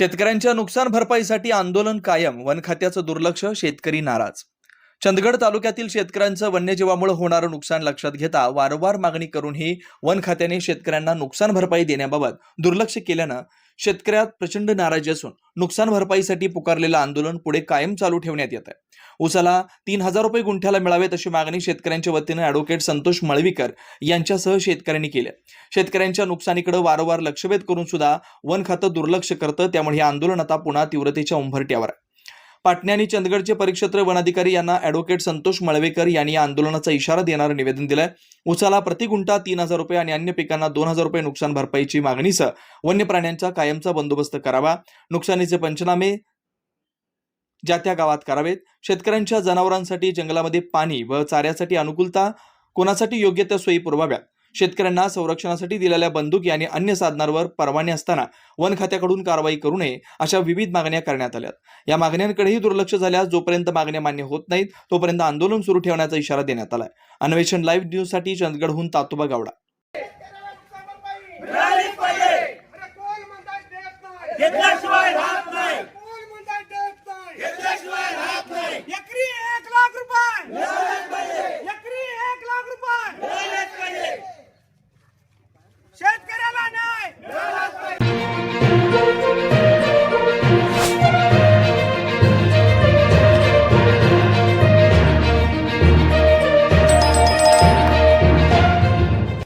शेतकऱ्यांच्या नुकसान भरपाईसाठी आंदोलन कायम वन खात्याचं दुर्लक्ष शेतकरी नाराज चंदगड तालुक्यातील शेतकऱ्यांचं वन्यजीवामुळे होणारं नुकसान लक्षात घेता वारंवार मागणी करूनही वन खात्याने शेतकऱ्यांना नुकसान भरपाई देण्याबाबत दुर्लक्ष केल्यानं शेतकऱ्यात प्रचंड नाराजी असून नुकसान भरपाईसाठी पुकारलेलं आंदोलन पुढे कायम चालू ठेवण्यात येत आहे उसाला तीन हजार रुपये गुंठ्याला मिळावेत अशी मागणी शेतकऱ्यांच्या वतीनं ॲडव्होकेट संतोष मळवीकर यांच्यासह शेतकऱ्यांनी केली शेतकऱ्यांच्या नुकसानीकडे वारंवार लक्षवेध करून सुद्धा वन खातं दुर्लक्ष करतं त्यामुळे हे आंदोलन आता पुन्हा तीव्रतेच्या उंभरट्यावर आहे. पाटणे आणि चंदगडचे परिक्षेत्र वनाधिकारी यांना ॲडव्होकेट संतोष मळवेकर यांनी या आंदोलनाचा इशारा देणारं निवेदन दिलंय. उसाला प्रति गुंठा तीन हजार रुपये आणि अन्य पिकांना दोन हजार रुपये नुकसान भरपाईची मागणीसह वन्य प्राण्यांचा कायमचा बंदोबस्त करावा. नुकसानीचे पंचनामे ज्या त्या गावात करावेत. शेतकऱ्यांच्या जनावरांसाठी जंगलामध्ये पाणी व चाऱ्यासाठी अनुकूलता कोणासाठी योग्य त्या सोयी पुरवाव्यात? शेतकऱ्यांना संरक्षणासाठी दिलेल्या बंदुकी आणि अन्य साधनांवर परवाने असताना वन खात्याकडून कारवाई करू नये अशा विविध मागण्या करण्यात आल्या या मागण्यांकडेही दुर्लक्ष झाल्यास जोपर्यंत मागण्या मान्य होत नाहीत तोपर्यंत आंदोलन सुरू ठेवण्याचा इशारा देण्यात आलाय. अन्वेषण लाईव्ह न्यूजसाठी चंदगडहून तातोबा गावडा.